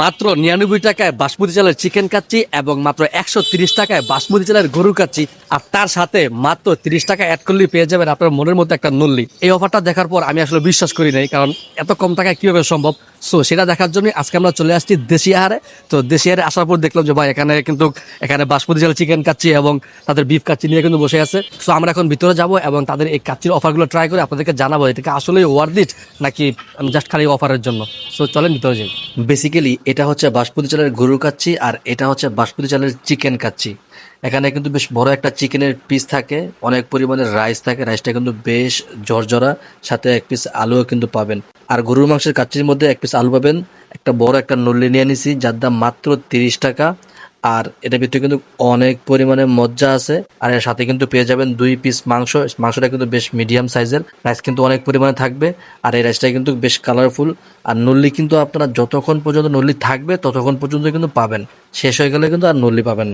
মাত্র নিরানব্বই টাকায় বাসমতি চালের চিকেন কাচ্ছি এবং মাত্র একশো টাকায় বাসমতি চালের গরু কাচ্ছি আর তার সাথে মাত্র তিরিশ টাকা অ্যাড করলেই পেয়ে যাবেন আপনার মনের মধ্যে একটা নল্লি। এই অফারটা দেখার পর আমি আসলে বিশ্বাস করি নাই, কারণ এত কম টাকায় কীভাবে সম্ভব? সো সেটা দেখার জন্য আজকে আমরা চলে আসছি দেশি আহারে তো দেশি আহারে আসার পর দেখলাম যে, ভাই, এখানে কিন্তু, এখানে বাসমতি চালের চিকেন কাচ্চি এবং তাদের বিফ কাচ্চি নিয়ে কিন্তু বসে আছে। সো আমরা এখন ভিতরে যাব এবং তাদের এই কাচ্চির অফারগুলো ট্রাই করে আপনাদেরকে জানাব এটাকে আসলে ওয়ার্ড ইট নাকি জাস্ট খালি অফারের জন্য। সো চলেন ভিতরে যাই। বেসিক্যালি এটা হচ্ছে বাসমতি চালের গরুর কাচ্চি আর এটা হচ্ছে বাসমতি চালের চিকেন কাচ্চি। এখানে কিন্তু বেশ বড় একটা চিকেনের পিস থাকে, অনেক পরিমাণে রাইস থাকে রাইসটা কিন্তু বেশ জর্জরা সাথে এক পিস আলুও কিন্তু পাবেন। আর গরুর মাংসের কাচ্চির মধ্যে এক পিস আলু পাবেন, একটা বড় একটা নল্লি নিয়ে নিছি, যার দাম মাত্র তিরিশ টাকা। আর এটার ভিতরে কিন্তু অনেক পরিমাণে মজ্জা আছে, আর এর সাথে কিন্তু পেয়ে যাবেন দুই পিস মাংস, মাংসটা কিন্তু বেশ মিডিয়াম সাইজের রাইস কিন্তু অনেক পরিমাণে থাকবে, আর এই রাইসটা কিন্তু বেশ কালারফুল আর নল্লি কিন্তু আপনারা যতক্ষণ পর্যন্ত নল্লি থাকবে, ততক্ষণ পর্যন্ত কিন্তু পাবেন। শেষ হয়ে গেলে কিন্তু আর নল্লি পাবেন।